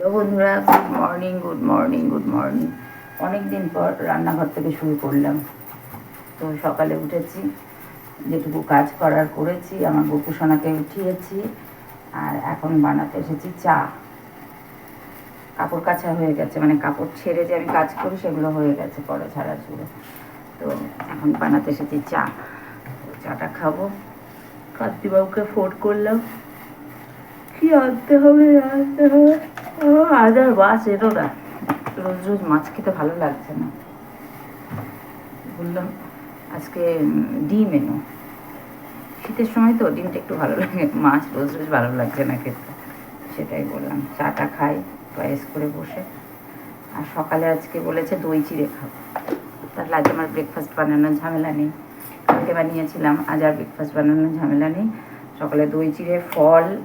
Hello বন্ধুরা good morning good morning good morning অনেক দিন পর রান্নাঘর থেকে শুরু করলাম। তো সকালে উঠেছি, যেটুকু কাজ করার করেছি, আমার গোপুসোনাকে উঠিয়েছি, আর এখন বানাতে এসেছি চা। কাপড় কাচা হয়ে গেছে মানে কাপড় ছেড়ে যে আমি কাজ করি, সেগুলো হয়ে গেছে পরে ছাড়া চুড়ো তো এখন বানাতে এসেছি চা। চাটা খাব। কার্তিবাবুকে ফোন করলাম। কি আনতে হবে আনতে হবে? আজ বাস এলো না রোজ রোজ মাছ খেতে ভালো লাগছে না। বললাম, আজকে ডিম এনো। শীতের সময় তো ডিমটা একটু ভালো লাগে, মাছ রোজ রোজ ভালো লাগছে না খেতে। সেটাই বললাম, চাটা খাই টয়েস করে বসে। আর সকালে আজকে বলেছে দই চিড়ে খাব। তার আজ আমার ব্রেকফাস্ট বানানোর ঝামেলা নেই। কালকে বানিয়েছিলাম, আজ আর ব্রেকফাস্ট বানানোর ঝামেলা নেই। সকালে দই চিড়ে, ফল,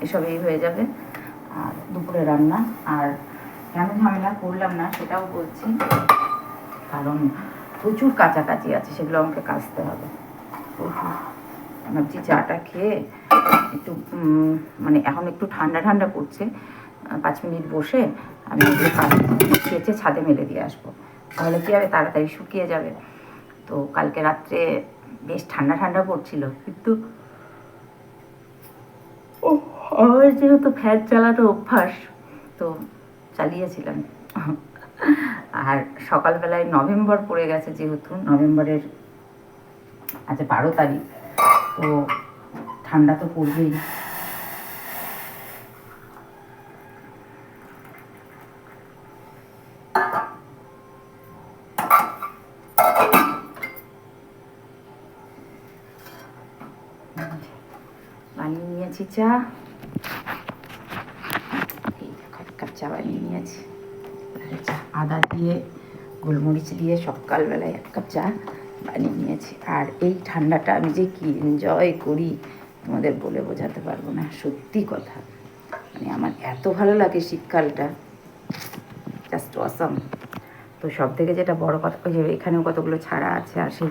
এসবই হয়ে যাবে। দুপুরে রান্না আর কেন ঝামেলা করলাম না সেটাও বলছি। কারণ প্রচুর কাছাকাছি আছে সেগুলো আমাকে কাচতে হবে। প্রচুর ভাবছি চাটা খেয়ে একটু মানে এখন একটু ঠান্ডা ঠান্ডা আহ, পাঁচ মিনিট বসে আমি কেচে ছাদে মেলে দিয়ে আসব। তাহলে কী হবে? তাড়াতাড়ি শুকিয়ে যাবে। তো কালকে রাত্রে বেশ ঠান্ডা ঠান্ডা পড়ছিল কিন্তু ও আমার যেহেতু ফ্যান চালানো অভ্যাস, তো চালিয়েছিলাম। আর সকালবেলায় নভেম্বর পড়ে গেছে যেহেতু, নভেম্বরের আজ বারো তারিখ, তো ঠান্ডা তো পড়বেই। বানিয়ে নিয়েছি চা এই দেখো এক কাপ চা বানিয়ে নিয়েছি। আদা দিয়ে, গোলমরিচ দিয়ে সকালবেলায় এক কাপ চা বানিয়ে নিয়েছি। আর এই ঠান্ডাটা আমি যে কী এনজয় করি, তোমাদের বলে বোঝাতে পারব না। সত্যি কথা। মানে আমার এত ভালো লাগে শীতকালটা। জাস্ট অসম তো সব থেকে যেটা বড় কথা, ওই যে এখানেও কতগুলো ছাড়া আছে, আর সেই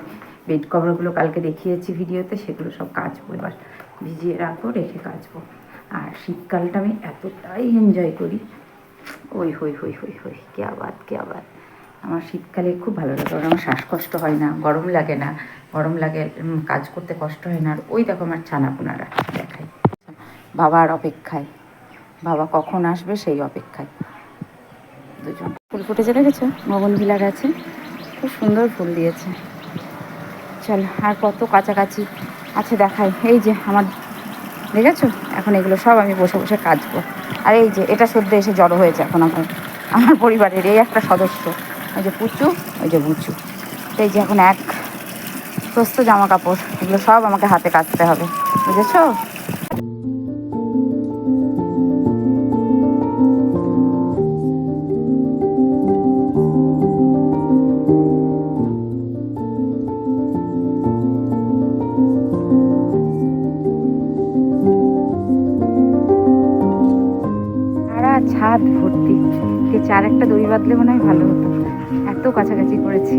বেড কভারগুলো কালকে দেখিয়েছি ভিডিওতে, সেগুলো সব কাচবো। এবার ভিজিয়ে রাখব, রেখে কাচবো। আর শীতকালটা আমি এতটাই এনজয় করি ওই হই হই হই হই কে আবাদ কে আবাদ। আমার শীতকালে খুব ভালো লাগে, কারণ আমার শ্বাসকষ্ট হয় না, গরম লাগে না, গরম লাগে কাজ করতে কষ্ট হয় না। আর ওই দেখো আমার ছানাপোনারা দেখাই। বাবার অপেক্ষায়। বাবা কখন আসবে সেই অপেক্ষায়। দুজন। ফুল ফুটে ফুটেছে দেখেছ? মগনভিলা গাছে খুব সুন্দর ফুল দিয়েছে। চল, আর কত কাছাকাছি আছে দেখাই। এই যে আমার, দেখেছ? এখন এগুলো সব আমি বসে বসে কাচবো। আর এই যে, এটা সদ্য এসে জড়ো হয়েছে এখন আমার আমার পরিবারের এই একটা সদস্য। ওই যে পুচু, ওই যে বুচু। তো এই যে এখন এক প্রস্ত জামা কাপড় এগুলো সব আমাকে হাতে কাটতে হবে। বুঝেছ? ছাদ ভর্তি। যে চার একটা দড়ি বাঁধলে মনে হয় ভালো হতো। এত কাছাকাছি করেছি।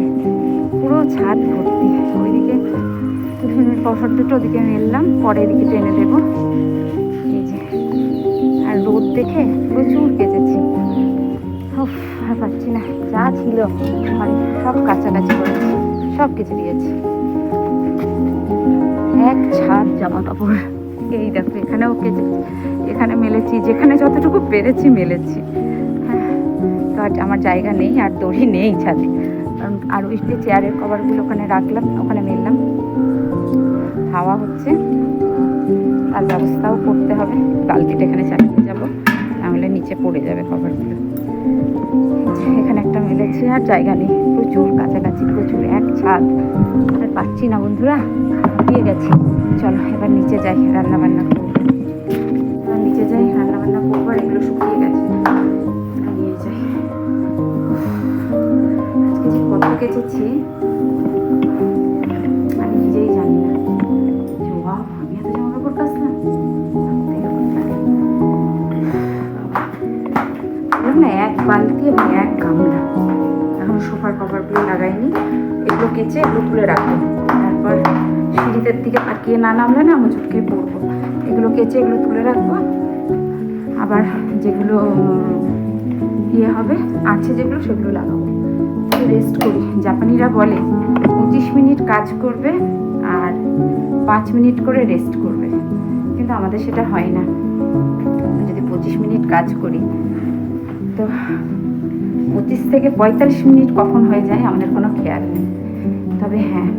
পুরো ছাদ ভর্তি। ওইদিকে পশর দুটো ওদিকে মেললাম পরে এদিকে টেনে দেবো। আর রোদ দেখে প্রচুর কেচেছি। আর পাচ্ছি না। যা ছিল সব কাছাকাছি করেছি, সব কেচে দিয়েছি। এক ছাদ জামা কাপড় এই দেখো এখানেও কেচে এখানে মেলেছি যেখানে যতটুকু পেরেছি মেলেছি। হ্যাঁ, তো আর আমার জায়গা নেই আর দড়ি নেই ছাদে। আর ওই যে চেয়ারের কভারগুলো ওখানে রাখলাম ওখানে মেললাম। হাওয়া হচ্ছে তার ব্যবস্থাও করতে হবে। বালতিটা এখানে চালিয়ে যাব নাহলে নিচে পড়ে যাবে কভারগুলো। এখানে একটা মেলেছি আর জায়গা নেই। প্রচুর কাছাকাছি, প্রচুর এক ছাদ। আর পাচ্ছি না বন্ধুরা দিয়ে গেছি। চলো, এবার নিচে যাই রান্না বান্না করব। এবার নিচে যাই রান্না বান্না করব আর এগুলো শুকিয়ে গেছে। নিয়ে যাই। আজকে যে কত কেচেছি লাগাইনি। এগুলো কেচে এগুলো তুলে রাখব। তারপর সিঁড়িদের দিকে তাকিয়ে না নামলে না আমি চুটকে পড়ব। এগুলো কেচে এগুলো তুলে রাখব। আবার যেগুলো ইয়ে হবে, আছে যেগুলো সেগুলো লাগাবো। রেস্ট করি। জাপানিরা বলে, পঁচিশ মিনিট কাজ করবে আর পাঁচ মিনিট করে রেস্ট করবে। কিন্তু আমাদের সেটা হয় না। যদি পঁচিশ মিনিট কাজ করি, তো পঁচিশ থেকে পঁয়তাল্লিশ মিনিট কখন হয়ে যায় আমাদের কোনো খেয়াল নেই। তবে হ্যাঁ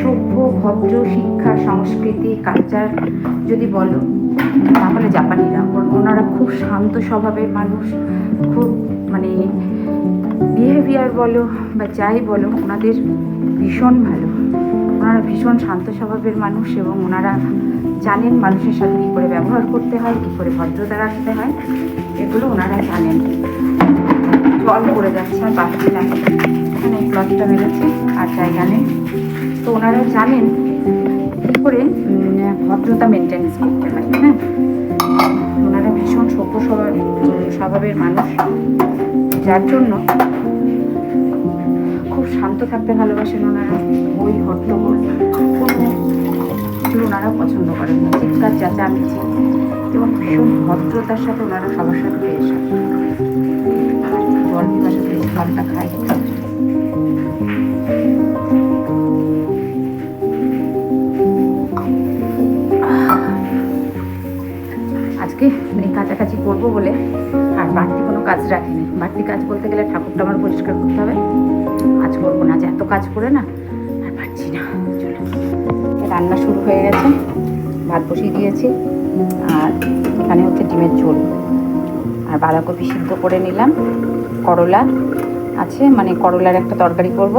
সভ্য, ভদ্র শিক্ষা, সংস্কৃতি কালচার যদি বলো, তাহলে জাপানিরা ওনারা খুব শান্ত স্বভাবের মানুষ, খুব মানে বিহেভিয়ার বলো বা যাই বলো, ওনাদের ভীষণ ভালো। ওনারা ভীষণ শান্ত স্বভাবের মানুষ এবং ওনারা জানেন মানুষের সাথে কী করে ব্যবহার করতে হয়, কী করে ভদ্রতা রাখতে হয়, এগুলো ওনারা জানেন। জল পড়ে যাচ্ছে, আর পাচ্ছি না এখানে প্লটটা বেরোচ্ছে, আর জায়গা নেই। তো ওনারা জানেন কী করে ভদ্রতা মেনটেন্স করতে হয় হ্যাঁ? ওনারা ভীষণ সভ্য স্বভাব স্বভাবের মানুষ। যার জন্য খুব শান্ত থাকতে ভালোবাসেন ওনারা ওই হট্টগোল ওনারা পছন্দ করেন চিৎকার, চেঁচামেচি, এবং ভীষণ ভদ্রতার সাথে ওনারা সবার সাথে জল খাই। আজকে এই কাছাকাছি করব বলে, আর বাড়তি কোনো কাজ রাখিনি। বাড়তি কাজ বলতে গেলে ঠাকুরটা আমার পরিষ্কার করতে হবে। কাজ করব না যে এত কাজ করে না, আর পারছি না। চলো। রান্না শুরু হয়ে গেছে, ভাত বসিয়ে দিয়েছি, আর এখানে হচ্ছে ডিমের ঝোল। আর বাঁধাকপি সিদ্ধ করে নিলাম, করলা আছে মানে করলার একটা তরকারি করব।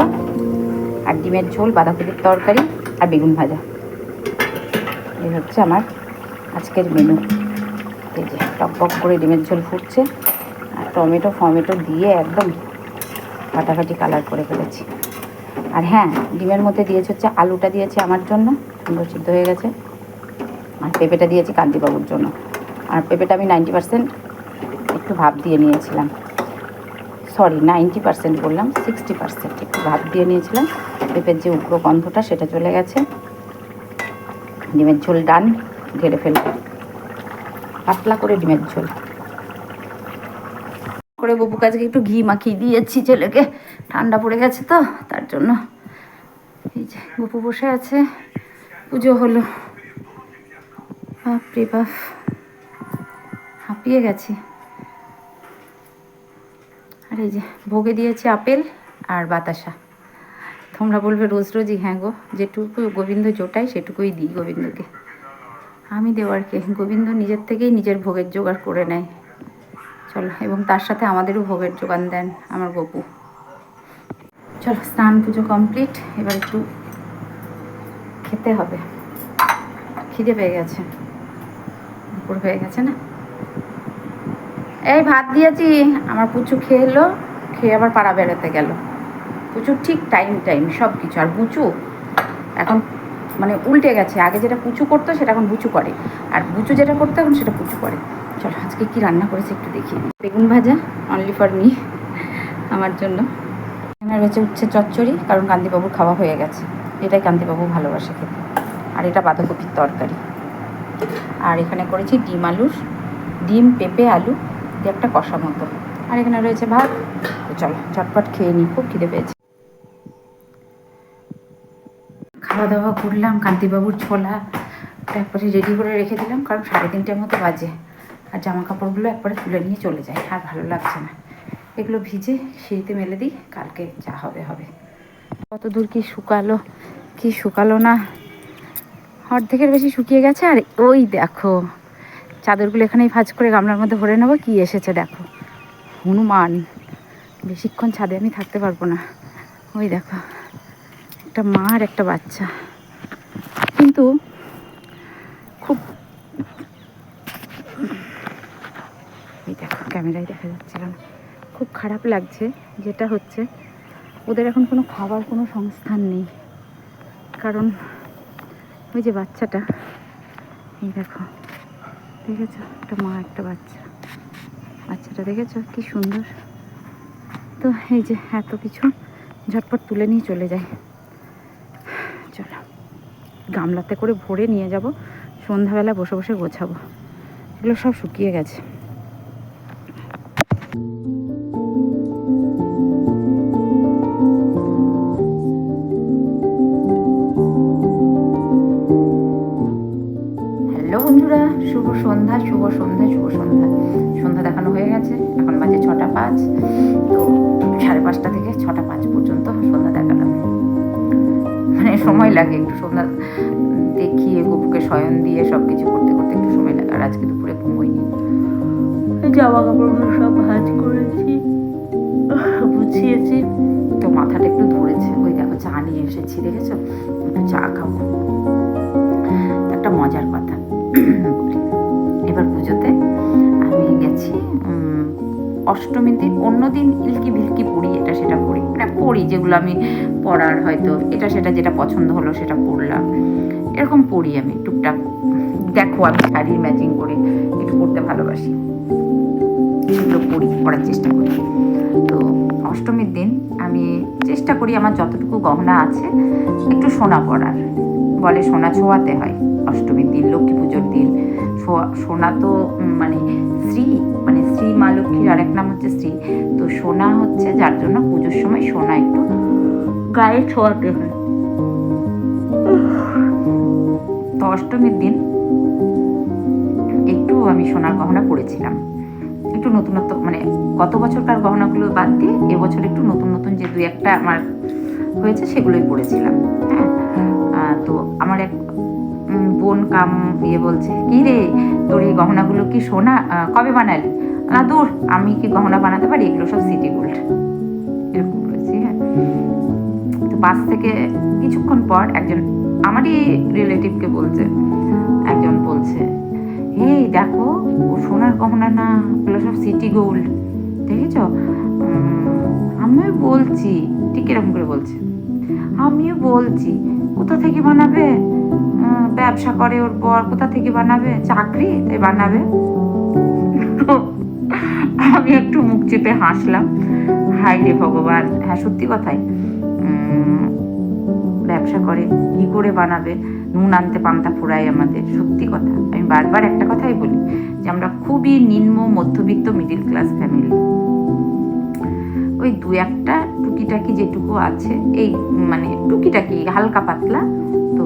আর ডিমের ঝোল, বাঁধাকপির তরকারি আর বেগুন ভাজা। এই হচ্ছে আমার আজকের মেনু এই যে টক টক করে ডিমের ঝোল ফুটছে। আর টমেটো, ফমেটো দিয়ে একদম ফাটাফাটি কালার করে ফেলেছি। আর হ্যাঁ ডিমের মধ্যে দিয়েছে হচ্ছে আলুটা দিয়েছে আমার জন্য। সুন্দর সিদ্ধ হয়ে গেছে। আর পেঁপেটা দিয়েছি কান্তিবাবুর জন্য। আর পেঁপেটা আমি নাইনটি পার্সেন্ট একটু ভাপ দিয়ে নিয়েছিলাম। সরি নাইনটি পার্সেন্ট বললাম সিক্সটি পার্সেন্ট একটু ভাপ দিয়ে নিয়েছিলাম। পেঁপের যে উগ্র গন্ধটা, সেটা চলে গেছে। ডিমের ঝোল ডান ঢেলে ফেলব। পাতলা করে ডিমের ঝোল। করে বপু কাজকে একটু ঘি মাখিয়ে দিয়েছি ছেলেকে। ঠান্ডা পড়ে গেছে তো, তার জন্য। এই যে বপু বসে আছে। পুজো হলো। বাপরে বাপ। হাঁপিয়ে গেছি। আর এই যে, ভোগে দিয়েছি আপেল আর বাতাসা। তোমরা বলবে রোজ রোজই হ্যাঁ গো, যেটুকু গোবিন্দ জোটায় সেটুকুই দিই গোবিন্দকে। আমি দেওয়ারকে, গোবিন্দ নিজের থেকেই নিজের ভোগের জোগাড় করে নেয়। চলো, এবং তার সাথে আমাদেরও ভোগের যোগান দেন আমার গপু। চলো, স্নান পুজো কমপ্লিট, এবার একটু খেতে হবে। খিদে পেয়ে গেছে। দুপুর হয়ে গেছে না? এই ভাত দিয়েছি, আমার পুচু খেয়ে এলো, খেয়ে আবার পাড়া বেড়াতে গেল। পুচু ঠিক টাইম টাইম সব কিছু আর বুচু এখন মানে উল্টে গেছে। আগে যেটা পুচু করতো, সেটা এখন বুচু করে। আর বুচু যেটা করতো, এখন সেটা পুচু করে। চলো, আজকে কি রান্না করেছে একটু দেখি বেগুন ভাজা অনলি ফর মি আমার জন্য। এখানে রয়েছে উচ্ছে চচ্চড়ি, কারণ কান্তিবাবুর খাওয়া হয়ে গেছে। এটাই কান্তিবাবু ভালোবাসে খেতে। আর এটা বাঁধাকপির তরকারি। আর এখানে করেছি ডিম আলুর, ডিম, পেঁপে, আলু দিয়ে একটা কষা মতো। আর এখানে রয়েছে ভাত। তো চলো চটপট খেয়ে নিই, খুব খিদে পেয়েছে। খাওয়া দাওয়া করলাম, কান্তিবাবুর ছোলা। তারপরে রেডি করে রেখে দিলাম, কারণ সাড়ে তিনটের মতো বাজে। আর জামা কাপড়গুলো একবারে তুলে নিয়ে চলে যায়, আর ভালো লাগছে না। এগুলো ভিজে সিঁড়িতে মেলে দিই, কালকে যা হবে হবে। কত দূর কি শুকালো কি শুকালো না। অর্ধেকের বেশি শুকিয়ে গেছে, আর ওই দেখো। চাদরগুলো এখানেই ভাজ করে গামলার মধ্যে ভরে নেব। কি এসেছে দেখো। হনুমান। বেশিক্ষণ ছাদে আমি থাকতে পারব না। ওই দেখো। একটা মা আর একটা বাচ্চা। কিন্তু খুব এই দেখো, ক্যামেরায় দেখা যাচ্ছিল খুব খারাপ লাগছে, যেটা হচ্ছে ওদের এখন কোনো খাবার, কোনো সংস্থান নেই। কারণ ওই যে বাচ্চাটা, এই দেখো। দেখেছ? একটা মা, একটা বাচ্চা। বাচ্চাটা দেখেছ? কি সুন্দর। তো এই যে এত কিছু ঝটপট তুলে নিয়ে চলে যায় চলো। গামলাতে করে ভরে নিয়ে যাব। সন্ধ্যাবেলা বসে বসে গোছাবো। এগুলো সব শুকিয়ে গেছে। শুভ সন্ধ্যা শুভ সন্ধ্যা শুভ সন্ধ্যা। সন্ধ্যা দেখানো হয়ে গেছে এখন বাজে ছটা পাঁচ। তো সাড়ে পাঁচটা থেকে ছটা পাঁচ পর্যন্ত সন্ধ্যা দেখালাম। মানে সময় লাগে একটু সন্ধ্যা দেখিয়ে গপুকে শয়ন দিয়ে সব কিছু করতে করতে একটু সময় লাগে। আর আজকে দুপুরে ঘুমোইনি। জামা কাপড়গুলো সব ভাজ করেছি গুছিয়েছি। তো মাথাটা একটু ধরেছে। ওই দেখো চা নিয়ে এসেছি দেখেছ? অষ্টমীর দিন, অন্য দিন ইলকি ভিলকি পড়ি, এটা সেটা পড়ি। মানে পড়ি যেগুলো আমি পড়ার হয়তো, এটা সেটা যেটা পছন্দ হলো সেটা পড়লাম। এরকম পড়ি আমি, টুকটাক। দেখো আমি শাড়ির ম্যাচিং করে একটু পড়তে ভালোবাসি। সেগুলো পড়ি, পড়ার চেষ্টা করি। তো অষ্টমীর দিন আমি চেষ্টা করি আমার যতটুকু গহনা আছে একটু সোনা পরার। বলে সোনা ছোঁয়াতে হয়। অষ্টমীর দিন, লক্ষ্মী পুজোর দিন। সোনা তো মানে শ্রী মানে শ্রী মা লক্ষ্মীর আরেক নাম হচ্ছে শ্রী তো সোনা হচ্ছে যার জন্য পুজোর সময় সোনা একটু গায়ে ছোঁয়াতে হয়। তো অষ্টমীর দিন একটু আমি সোনার গহনা পরেছিলাম। একটু নতুনত্ব মানে গত বছরকার গহনাগুলো বাদ দিয়ে এবছর একটু নতুন নতুন যে দুই একটা আমার হয়েছে সেগুলোই পরেছিলাম। হ্যাঁ? তো আমার এক বোন কাম ইয়ে বলছে, কি রে, তোর এই গহনাগুলো কি সোনা? কবে বানালি? না দূর, আমি কি গহনা বানাতে পারি? এগুলো সব সিটি গোল্ড। এরকম বলেছি হ্যাঁ। তো বাস থেকে কিছুক্ষণ পর একজন আমারই রিলেটিভকে বলছে, একজন বলছে, এই দেখো, ও সোনার গহনা না ওগুলো সব সিটি গোল্ড, দেখেছ? আমি বলছি, ঠিক এরকম করে বলছে। আমিও বলছি, কোথা থেকে বানাবে? ব্যবসা করে ওর বর, কোথা থেকে বানাবে? চাকরি তাই বানাবে? আমি একটু মুখ চেপে হাসলাম। হাই রে ভগবান হ্যাঁ সত্যি কথাই। ব্যবসা করে, কি করে বানাবে? নুন আনতে পান্তা ফুরাই আমাদের, সত্যি কথা। আমি বারবার একটা কথাই বলি যে, আমরা খুবই নিম্ন, মধ্যবিত্ত মিডিল ক্লাস ফ্যামিলি ওই দু একটা টুকিটাকি যেটুকু আছে, এই মানে টুকিটাকি, হালকা পাতলা, তো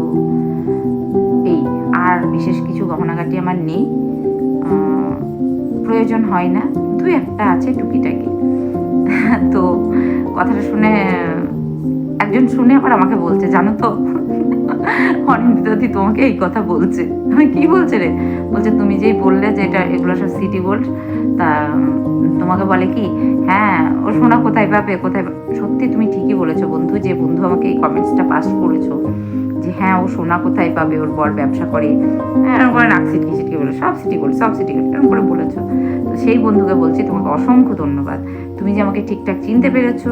এই, আর বিশেষ কিছু গহনাগাটি আমার নেই। প্রয়োজন হয় না, দু একটা আছে টুকিটাকি। তো কথাটা শুনে, একজন শুনে আবার আমাকে বলছে, জানো তো অনিন্দিতাদি তোমাকে এই কথা বলছে। কি বলছে রে? বলছে, তুমি যেই বললে যে এটা, এগুলো সব সিটি গোল্ড তা তোমাকে বলে কি হ্যাঁ ও সোনা কোথায় পাবে, কোথায় পা-" সত্যি তুমি ঠিকই বলেছ বন্ধু যে বন্ধু আমাকে এই কমেন্টসটা পাস করেছ যে হ্যাঁ ও সোনা কোথায় পাবে, ওর বর ব্যবসা করে? হ্যাঁ করে নাক সিটকি সিটকি বলে, সব সিটি গোল্ড সব সিটি গোল্ড এরকম করে বলেছ। তো সেই বন্ধুকে বলছি তোমাকে অসংখ্য ধন্যবাদ। তুমি যে আমাকে ঠিকঠাক চিনতে পেরেছ,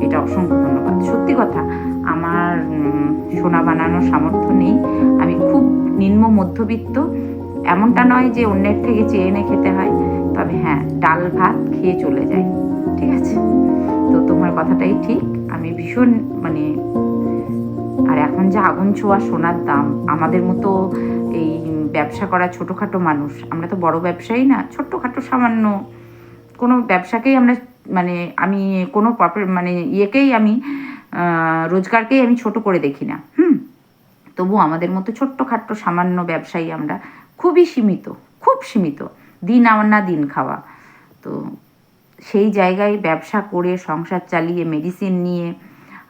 এটা অসংখ্য ধন্যবাদ। সত্যি কথা, আমার সোনা বানানোর সামর্থ্য নেই। আমি খুব নিম্ন মধ্যবিত্ত। এমনটা নয় যে অন্যের থেকে চেয়ে এনে খেতে হয়। হ্যাঁ ডাল ভাত খেয়ে চলে যায়, ঠিক আছে? তো তোমার কথাটাই ঠিক। আমি ভীষণ মানে আর এখন যে আগুন ছোঁয়া সোনার দাম, আমাদের মতো এই ব্যবসা করা ছোটোখাটো মানুষ, আমরা তো বড় ব্যবসায়ী না, ছোট্টখাটো সামান্য কোনো ব্যবসাকেই আমরা মানে আমি কোনো মানে ইয়েকেই আমি রোজগারকেই আমি ছোট করে দেখি না, হুম? তবু আমাদের মতো ছোট্টখাট্ট সামান্য ব্যবসায়ী আমরা খুবই সীমিত, খুব সীমিত। দিন আমার না দিন খাওয়া। তো সেই জায়গায় ব্যবসা করে, সংসার চালিয়ে মেডিসিন নিয়ে,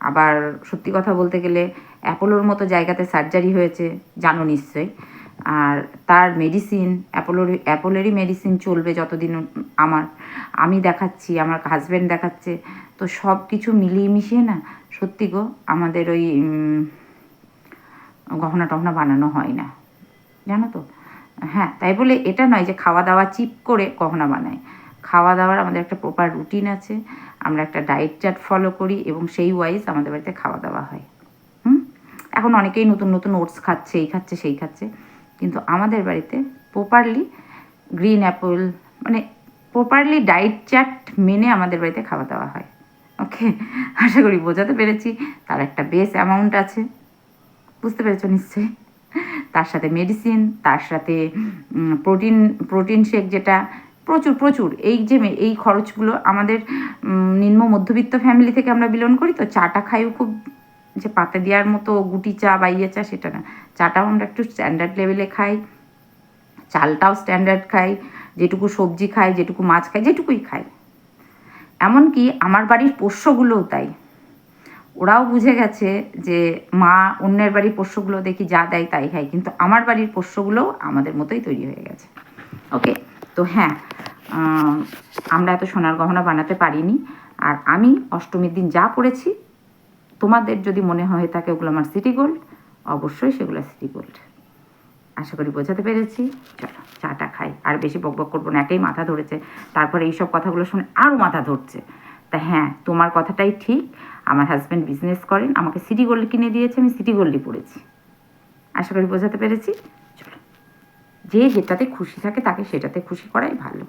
আবার সত্যি কথা বলতে গেলে অ্যাপোলোর মতো জায়গাতে সার্জারি হয়েছে, জানো নিশ্চয়ই। আর তার মেডিসিন অ্যাপোলোর, অ্যাপোলেরই মেডিসিন চলবে যতদিন আমার, আমি দেখাচ্ছি, আমার হাজব্যান্ড দেখাচ্ছে। তো সব কিছু মিলিয়ে মিশিয়ে না, সত্যি গো, আমাদের ওই গহনা টহনা বানানো হয় না। জানো তো? হ্যাঁ তাই বলে এটা নয় যে খাওয়া দাওয়া চিপ করে গহনা বানায়। খাওয়া দাওয়ার আমাদের একটা প্রপার রুটিন আছে, আমরা একটা ডায়েট চার্ট ফলো করি এবং সেই ওয়াইজ আমাদের বাড়িতে খাওয়া দাওয়া হয়। হুম? এখন অনেকেই নতুন নতুন ওটস খাচ্ছে, এই খাচ্ছে, সেই খাচ্ছে। কিন্তু আমাদের বাড়িতে প্রপারলি গ্রিন অ্যাপল মানে প্রপারলি ডায়েট চার্ট মেনে আমাদের বাড়িতে খাওয়া দাওয়া হয়। ওকে আশা করি বোঝাতে পেরেছি। তার একটা বেস অ্যামাউন্ট আছে। বুঝতে পেরেছ নিশ্চয়ই? তার সাথে মেডিসিন তার সাথে প্রোটিন প্রোটিন শেক যেটা, প্রচুর প্রচুর। এই যে এই খরচগুলো আমাদের নিম্ন মধ্যবিত্ত ফ্যামিলি থেকে আমরা বিলন করি, তো চাটা খাইও খুব যে পাতে দেওয়ার মতো গুটি চা বা ইয়ে চা সেটা না। চাটাও আমরা একটু স্ট্যান্ডার্ড লেভেলে খাই, চালটাও স্ট্যান্ডার্ড খাই, যেটুকু সবজি খাই, যেটুকু মাছ খাই, যেটুকুই খাই। এমনকি আমার বাড়ির পোষ্যগুলোও তাই। ওরাও বুঝে গেছে যে মা অন্যের বাড়ির পোষ্যগুলো দেখি যা দেয় তাই খাই কিন্তু আমার বাড়ির পোষ্যগুলোও আমাদের মতোই তৈরি হয়ে গেছে। ওকে তো হ্যাঁ আমরা এত সোনার গহনা বানাতে পারিনি। আর আমি অষ্টমীর দিন যা পড়েছি, তোমাদের যদি মনে হয়ে থাকে ওগুলো আমার সিটি গোল্ড অবশ্যই সেগুলো সিটি গোল্ড আশা করি বোঝাতে পেরেছি। চলো, চাটা খাই। আর বেশি বক বক করব না, একেই মাথা ধরেছে। তারপরে এইসব কথাগুলো শুনে আরও মাথা ধরছে। তা হ্যাঁ তোমার কথাটাই ঠিক। আমার হাজব্যান্ড বিজনেস করেন, আমাকে সিটি গোল্ড কিনে দিয়েছে, আমি সিটি গোল্ডই পড়েছি। আশা করি বোঝাতে পেরেছি? চলো। যে যেটাতে খুশি থাকে তাকে সেটাতে খুশি করাই ভালো।